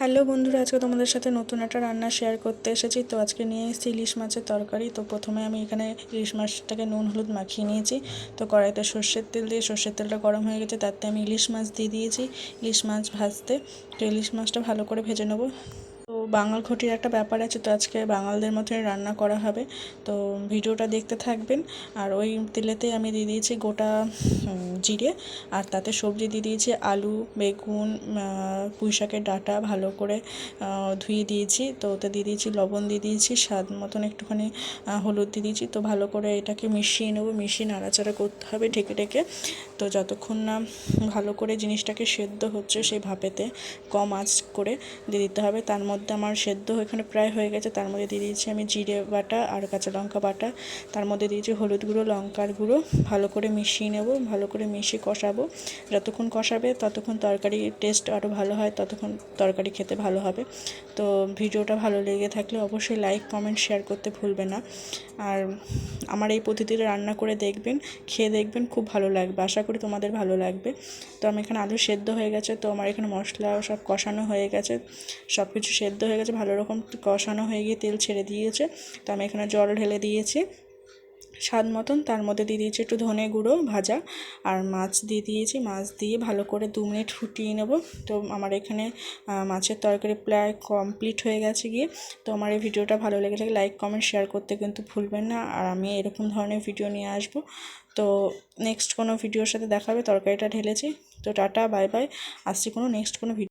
Hello বন্ধুরা, আজকে তোমাদের সাথে নতুন একটা রান্না শেয়ার করতে এসেছি। তো আজকে নিয়ে এসেছি ইলিশ মাছের তরকারি। তো প্রথমে আমি এখানে ইলিশ মাছটাকে নুন, হলুদ মাখিয়ে নিয়েছি। তো কড়াইতে সর্ষের তেল দিয়ে, সর্ষের তেলটা গরম হয়ে গেছে, তাতে আমি ইলিশ মাছ দিয়ে দিয়েছি, ইলিশ মাছ ভাজতে। তো ইলিশ মাছটা ভালো করে ভেজে নেব। বাঙাল ঘটির একটা ব্যাপার আছে, তো আজকে বাঙালদের মতোই রান্না করা হবে। তো ভিডিওটা দেখতে থাকবেন। আর ওই তেলেতে আমি দিয়ে দিয়েছি গোটা জিরে। আর তাতে সবজি দিয়ে দিয়েছি আলু, বেগুন পুঁই শাকের ডাঁটা ভালো করে ধুয়ে দিয়েছি। তো ওতে দিয়ে দিয়েছি লবণ, দিয়ে দিয়েছি স্বাদ মতন একটুখানি হলুদ দিয়ে দিয়েছি। তো ভালো করে এটাকে মিশিয়ে নেব, মিশিয়ে নাড়াচাড়া করতে হবে ঢেকে ঢেকে। তো যতক্ষণ না ভালো করে জিনিসটাকে সেদ্ধ হচ্ছে সেই ভাপেতে কম আঁচ করে দিয়ে দিতে হবে। তার মধ্যে আমার সেদ্ধ এখানে প্রায় হয়ে গেছে। তার মধ্যে দিয়ে দিয়েছি আমি জিরে বাটা আর কাঁচা লঙ্কা বাটা। তার মধ্যে দিয়েছি হলুদ গুঁড়ো, লঙ্কার গুঁড়ো। ভালো করে মিশিয়ে নেব, ভালো করে মিশিয়ে কষাবো। যতক্ষণ কষাবে ততক্ষণ তরকারি টেস্ট আরও ভালো হয়, ততক্ষণ তরকারি খেতে ভালো হবে। তো ভিডিওটা ভালো লেগে থাকলে অবশ্যই লাইক কমেন্ট শেয়ার করতে ভুলবে না। আর আমার এই পদ্ধতিতে রান্না করে দেখবেন, খেয়ে দেখবেন খুব ভালো লাগবে। আশা করি তোমাদের ভালো লাগবে। তো আমি এখানে আলু সেদ্ধ হয়ে গেছে, তো আমার এখানে মশলা সব কষানো হয়ে গেছে। সব কিছু সেদ্ধ হয়ে গেছে, ভালো রকম কষানো হয়ে গিয়ে তেল ছেড়ে দিয়েছে। তো আমি এখানে জল ঢেলে দিয়েছি। স্বাদ মতন তার মধ্যে দিয়ে দিয়েছি একটু ধনে গুঁড়ো ভাজা আর মাছ দিয়ে দিয়েছি। মাছ দিয়ে ভালো করে দু মিনিট ফুটিয়ে নেব। তো আমার এখানে মাছের তরকারি প্রায় কমপ্লিট হয়ে গেছে গিয়ে। তো আমার এই ভিডিওটা ভালো লেগে থাকে, লাইক, কমেন্ট, শেয়ার করতে কিন্তু ভুলবেন না। আর আমি এরকম ধরনের ভিডিও নিয়ে আসব। তো নেক্সট কোনো ভিডিওর সাথে দেখাবে তরকারিটা ঢেলেছি। তো টাটা, বাই বাই। আসছি কোনো নেক্সট কোনো ভিডিও